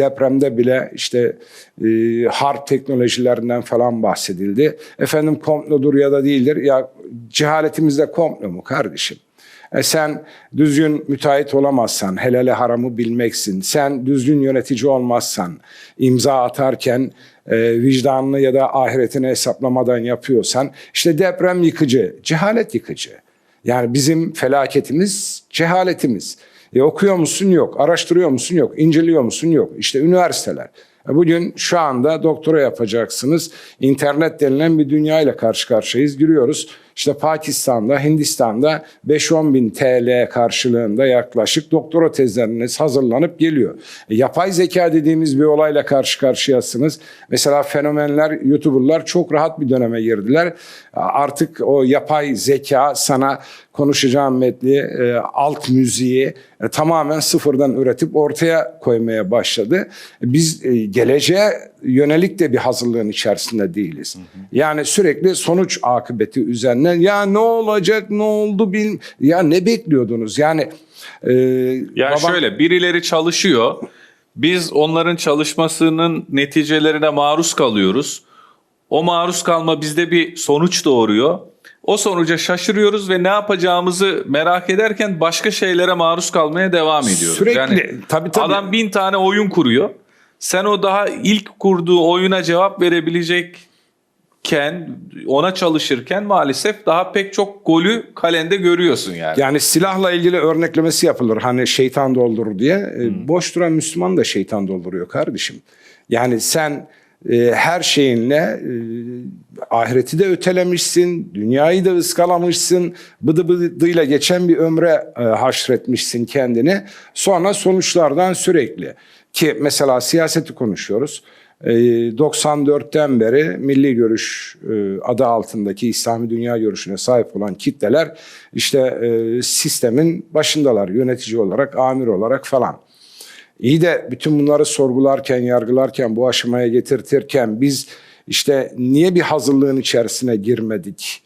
depremde bile işte e, harp teknolojilerinden falan bahsedildi. Efendim komplodur ya da değildir. Ya cehaletimizde komplo mu kardeşim? E sen düzgün müteahhit olamazsan, helale haramı bilmeksin. Sen düzgün yönetici olmazsan, imza atarken e, vicdanını ya da ahiretini hesaplamadan yapıyorsan, işte deprem yıkıcı, cehalet yıkıcı. Yani bizim felaketimiz cehaletimiz. E okuyor musun? Yok. Araştırıyor musun? Yok. İnceliyor musun? Yok. İşte üniversiteler. E Bugün şu anda doktora yapacaksınız. İnternet denilen bir dünya ile karşı karşıyayız. Giriyoruz. İşte Pakistan'da, Hindistan'da 5-10 bin TL karşılığında yaklaşık doktora tezleriniz hazırlanıp geliyor. E, yapay zeka dediğimiz bir olayla karşı karşıyasınız. Mesela fenomenler, YouTuber'lar çok rahat bir döneme girdiler. Artık o yapay zeka sana konuşacağım metni, e, alt müziği e, tamamen sıfırdan üretip ortaya koymaya başladı. Biz e, geleceğe yönelik de bir hazırlığın içerisinde değiliz. Yani sürekli sonuç akıbeti üzerine ya ne olacak, ne oldu bil ya ne bekliyordunuz? Yani e, Yani babam- şöyle birileri çalışıyor. Biz onların çalışmasının neticelerine maruz kalıyoruz. O maruz kalma bizde bir sonuç doğuruyor. O sonuca şaşırıyoruz ve ne yapacağımızı merak ederken başka şeylere maruz kalmaya devam ediyoruz. Sürekli, Yani tabii, tabii. Adam bin tane oyun kuruyor. Sen o daha ilk kurduğu oyuna cevap verebilecekken ona çalışırken maalesef daha pek çok golü kalende görüyorsun yani. Yani silahla ilgili örneklemesi yapılır. Hani şeytan doldurur diye. E, Boş duran Müslüman da şeytan dolduruyor kardeşim. Yani sen e, her şeyinle e, ahireti de ötelemişsin, dünyayı da ıskalamışsın, bıdı bıdıyla geçen bir ömre e, haşretmişsin kendini. Sonra sonuçlardan sürekli ki mesela siyaseti konuşuyoruz. E, 94'ten beri milli görüş e, adı altındaki İslami dünya görüşüne sahip olan kitleler işte e, sistemin başındalar yönetici olarak, amir olarak falan. İyi de bütün bunları sorgularken, yargılarken, bu aşamaya getirtirken biz işte niye bir hazırlığın içerisine girmedik?